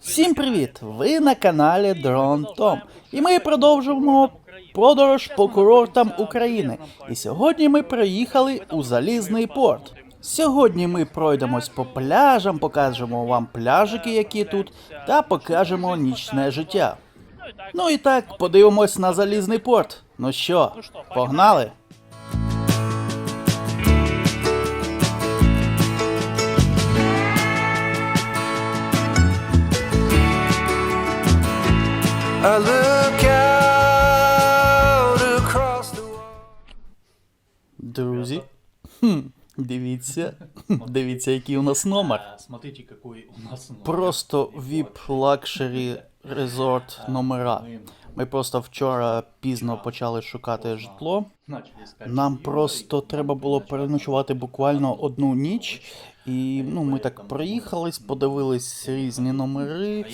Всім привіт! Ви на каналі Дрон Том. І ми продовжуємо подорож по курортам України. І сьогодні ми приїхали у Залізний порт. Сьогодні ми пройдемось по пляжам, покажемо вам пляжики, які тут, та покажемо нічне життя. Ну і так, подивимось на залізний порт. Ну що, погнали? I look out across the Друзі, хм, дивіться, дивіться, який у нас номер. Смотрите, какой у нас номер. Просто VIP Luxury Resort номера. Ми просто вчора пізно почали шукати житло. Нам просто треба було переночувати буквально одну ніч. І ну, ми так проїхались, подивились різні номери.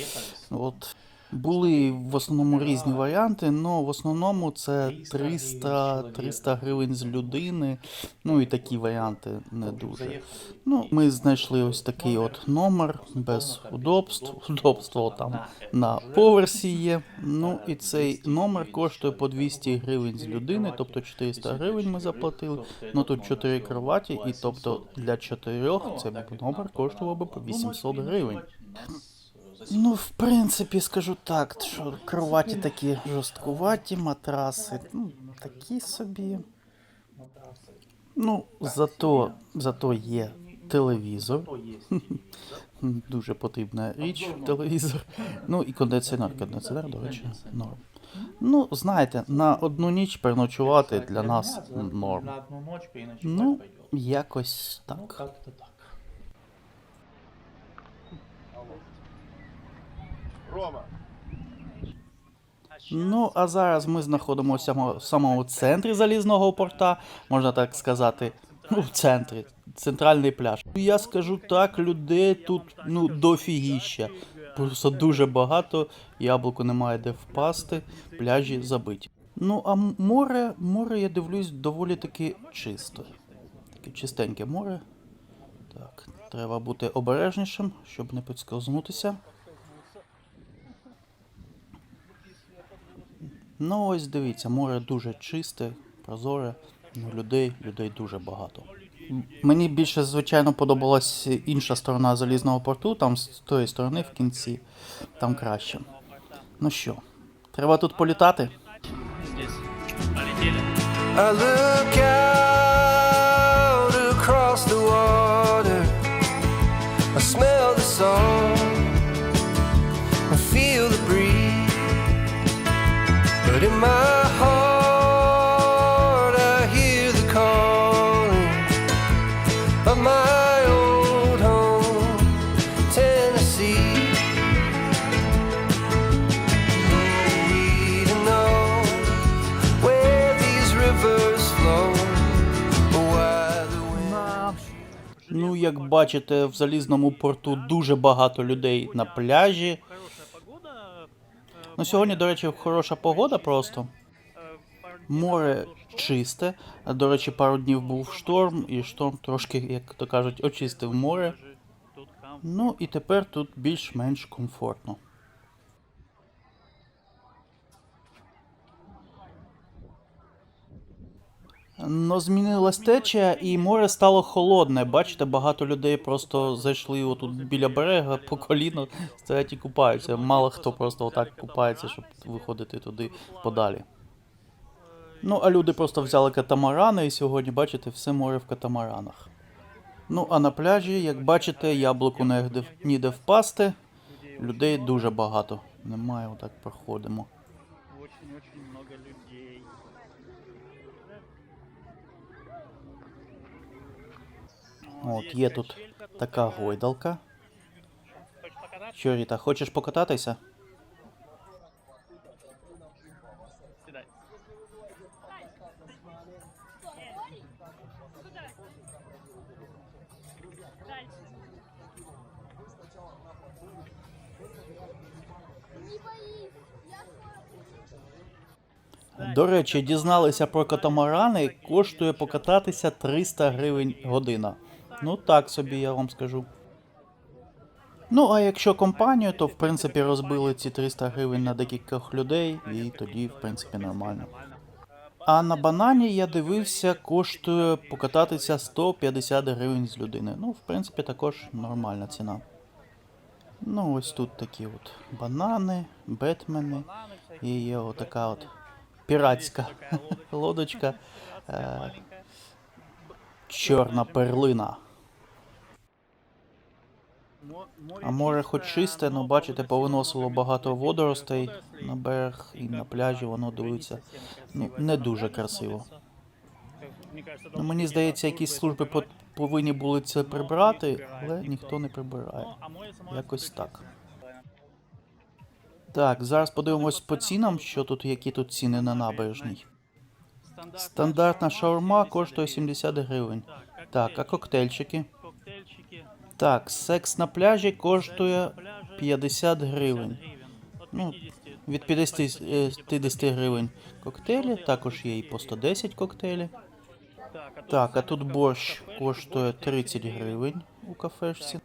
От були в основному різні варіанти, але в основному це 300, 300 гривень з людини. Ну і такі варіанти не дуже. Ну, ми знайшли ось такий от номер без удобств. Удобство там на поверсі є. Ну і цей номер коштує по 200 гривень з людини, тобто 400 гривень ми заплатили. Ну тут 4 кроваті, і тобто для 4 цей номер коштував би по 800 гривень. Ну, в принципі, скажу так, що кроваті такі жорсткуваті, матраси, ну, такі собі. Ну, зато, зато є телевізор. Дуже потрібна річ, телевізор. Ну і кондиціонер. Кондиціонер, до речі, норм. Ну, знаєте, на одну ніч переночувати для нас норм. Ну, якось Ну, так. как-то так. Ну, а зараз ми знаходимося в самому центрі залізного порта, можна так сказати. Ну, в центрі, центральний пляж. Я скажу так, людей тут ну дофігіща. Просто дуже багато, яблуку немає де впасти, пляжі забиті. Ну, а море, море, я дивлюсь, доволі таки чисто. Таке чистеньке море. Так, треба бути обережнішим, щоб не підскользнутися. Ну, ось дивіться, море дуже чисте, прозоре, ну, людей, людей дуже багато. Мені більше, звичайно, подобалась інша сторона залізного порту, там з тої сторони в кінці, там краще. Ну що, треба тут політати? I look out across the water. I smell the salt why the wind. Ну, як бачите, в залізному порту дуже багато людей на пляжі. Хорошая погода. э, Ну, сьогодні, до речі, хороша погода просто. э, пару дней Море назад было чисте. А, До речі, пару днів був шторм, і шторм трошки, як то кажуть, очистив море. даже Тут кам- Ну і тепер тут більш-менш комфортно. Но змінилась течія, і море стало холодне. Бачите, багато людей просто зайшли отут біля берега по коліно, стоять і купаються. Мало хто просто отак купається, щоб виходити туди подалі. Ну, а люди просто взяли катамарани, і сьогодні, бачите, все море в катамаранах. Ну, а на пляжі, як бачите, яблуку негде, ніде впасти. Людей дуже багато. Немає, отак проходимо. От, є тут така гойдалка. Що, Ріта, хочеш покататися? До речі, дізналися про катамарани, коштує покататися 300 гривень година. Ну так собі, я вам скажу. Ну, а якщо компанію, то в принципі розбили ці 300 гривень на декількох людей, і тоді, в принципі, нормально. А на банані я дивився, коштує покататися 150 гривень з людини. Ну, в принципі, також нормальна ціна. Ну, ось тут такі от банани, бетмени, і є отака от піратська лодочка, е, чорна перлина. А море хоч чисте, але бачите, повиносило багато водоростей на берег і на пляжі воно дивиться. Ну, не дуже красиво. Ну, мені здається, якісь служби повинні були це прибрати, але ніхто не прибирає. Якось так. Так, зараз подивимось по цінам, що тут, які тут ціни на набережній. Стандартна шаурма коштує 70 гривень. Так, а коктейльчики? Так, секс на пляжі коштує 50 гривень. Ну, від 50, е, 50 гривень коктейлі, також є і по 110 коктейлі. Так, а тут борщ коштує 30 гривень у кафешці.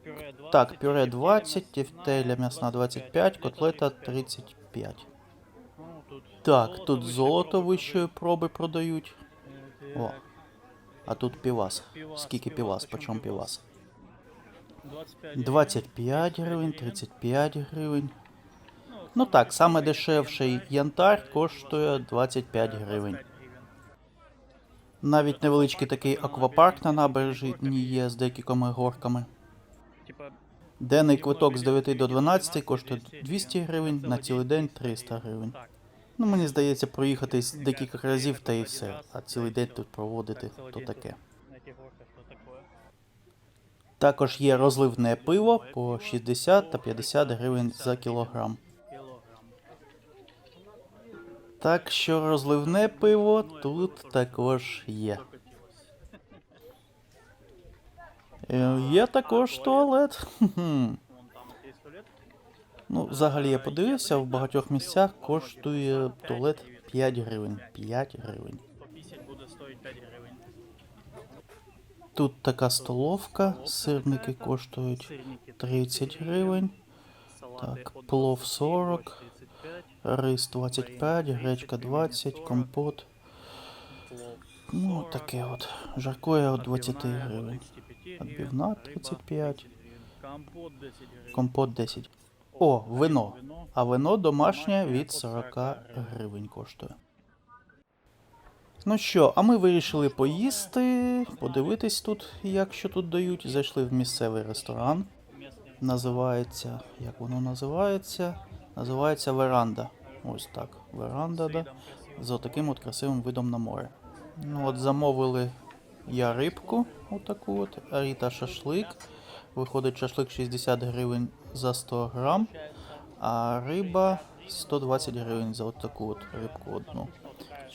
Так, пюре 20, тефтеля м'ясна 25, котлета 35. Так, тут золото вищої проби продають. О, а тут півас. Скільки півас? Почому півас? 25 гривень, 35 гривень. Ну так, саме дешевший янтар коштує 25 гривень. Навіть невеличкий такий аквапарк на набережні є з декількома горками. Денний квиток з 9 до 12 коштує 200 гривень, на цілий день 300 гривень. Ну, мені здається, проїхатись декілька разів та і все, а цілий день тут проводити, то таке. Також є розливне пиво по 60 та 50 гривень за кілограм. Так що розливне пиво тут також є. Е, Є також туалет. Ну, взагалі я подивився, в багатьох місцях коштує туалет 5 гривень. 5 гривень. 150 буде стоїть 5 гривень. Тут така столовка, сирники коштують 30 гривень, так, плов 20, 40, рис 25, гречка 20, компот. Ну, таке от. Жаркоє от 20 гривень. 35 Отбивна 35. риба 30 гривень, Компот 10 гривень. Компот 10. О. Вино А вино домашнє від 40 гривень коштує. Ну що, а ми вирішили поїсти, подивитись тут, як що тут дають. Зайшли в місцевий ресторан. Називається. Як воно називається? Називається веранда. Ось так. Веранда, да. З таким от красивим видом на море. Ну от замовили я рибку, отаку от, а Ріта шашлик. Виходить шашлик 60 гривень за 100 грам, а риба 120 гривень за от таку от рибку одну.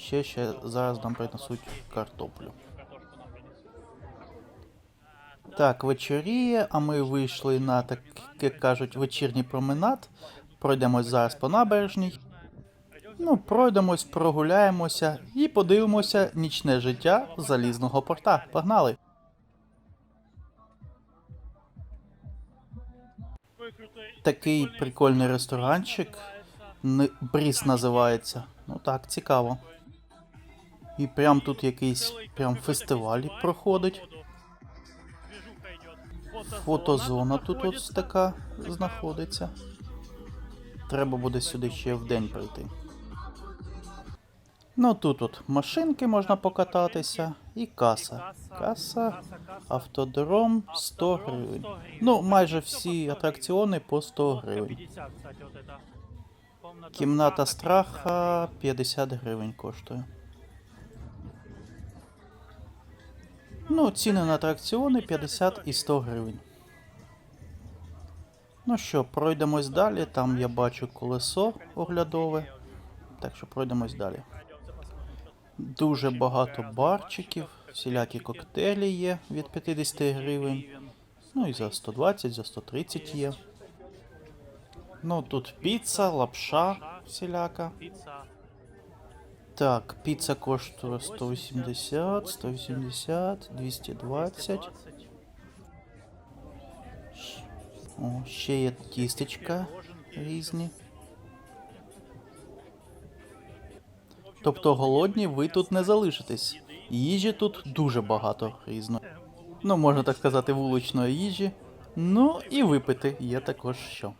Ще ще зараз нам принесуть картоплю. Так, вечоріє, а ми вийшли на так, як кажуть, вечірній променад. Пройдемось зараз по набережній. Ну, пройдемось, прогуляємося і подивимося нічне життя залізного порта. Погнали! Такий прикольний ресторанчик. Бріз називається. Ну так, цікаво. І прям тут якийсь прям фестиваль проходить. Фотозона тут ось така знаходиться. Треба буде сюди ще в день прийти. Ну тут от машинки можна покататися і каса. Каса, автодром 100 гривень. Ну, майже всі атракціони по 100 гривень. 50, кстати, вот это. Комната Кімната страха 50 гривень коштує. Ну, ціни на атракціони 50 і 100 гривень. Ну що, пройдемось далі. Там я бачу колесо оглядове. Так що пройдемось далі. Дуже багато барчиків, всілякі коктейлі є від 50 гривень. Ну і за 120, за 130 є. Ну тут піца, лапша всіляка. Так, піца коштує 180, 180, 220. О, ще є тістечка різні. Тобто голодні ви тут не залишитесь. Їжі тут дуже багато різної. Ну, можна так сказати, вуличної їжі. Ну і випити є також що.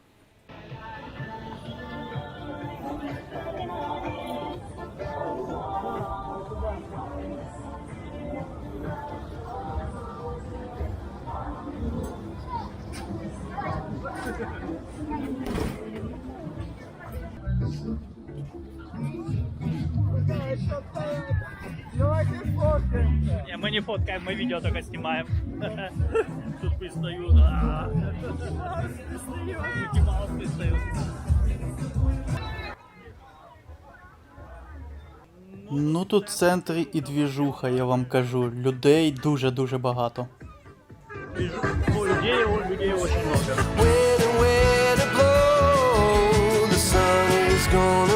Не, мы не фоткаем, мы видео только снимаем. Тут пристаю, да. Микки Маус пристают. Ну тут в центрі і двіжуха, я вам кажу. Людей дуже-дуже багато. Ну, людей, людей очень много. When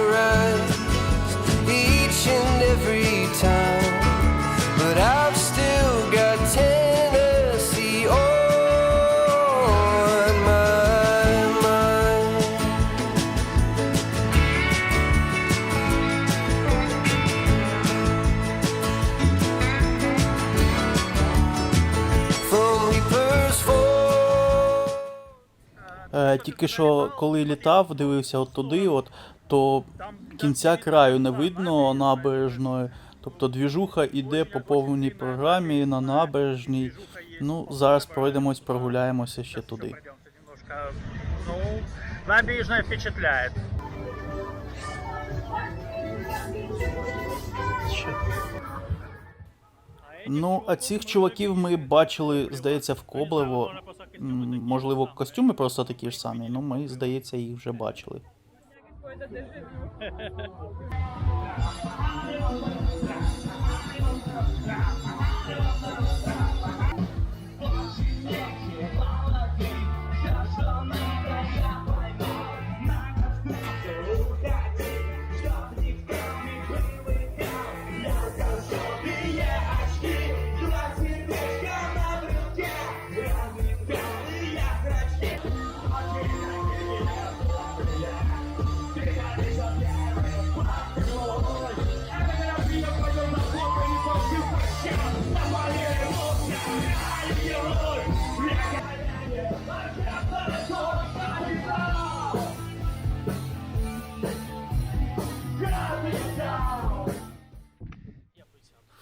тільки що коли літав, дивився от туди, от, то кінця краю не видно набережної. Тобто двіжуха іде по повній програмі на набережній. Ну, зараз пройдемось, прогуляємося ще туди. Ну, набережная впечатляет. Ну, а цих чуваків ми бачили, здається, в Коблево. Можливо, костюми просто такі ж самі, ну ми, здається, їх вже бачили.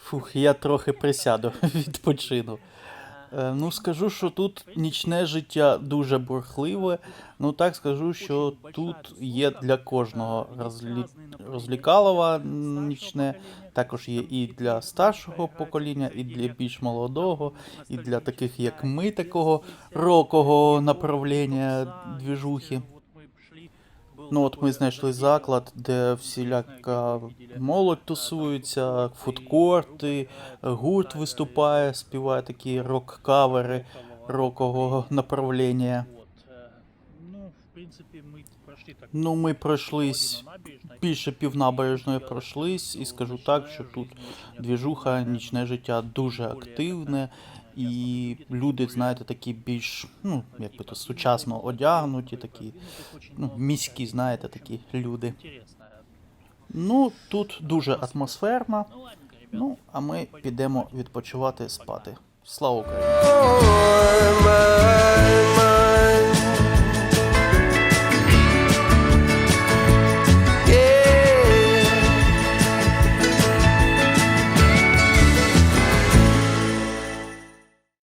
Фух, я трохи присяду, відпочину. Е, Ну, скажу, що тут нічне життя дуже бурхливе. Ну так скажу, що тут є для кожного розлі... розлікалова нічне, також є і для старшого покоління, і для більш молодого, і для таких, як ми, такого рокового направлення двіжухи. Ну от ми знайшли заклад, де всіляка молодь тусується, фудкорти, гурт виступає, співає такі рок-кавери рокового направлення. Ну, ми пройшлись більше півнабережної пройшлись, і скажу так, що тут двіжуха, нічне життя дуже активне, і люди, знаєте, такі більш, ну, як би то, сучасно одягнуті, такі, ну, міські, знаєте, такі люди. Ну, тут дуже атмосферно. Ну, а ми підемо відпочивати спати. Слава Україні!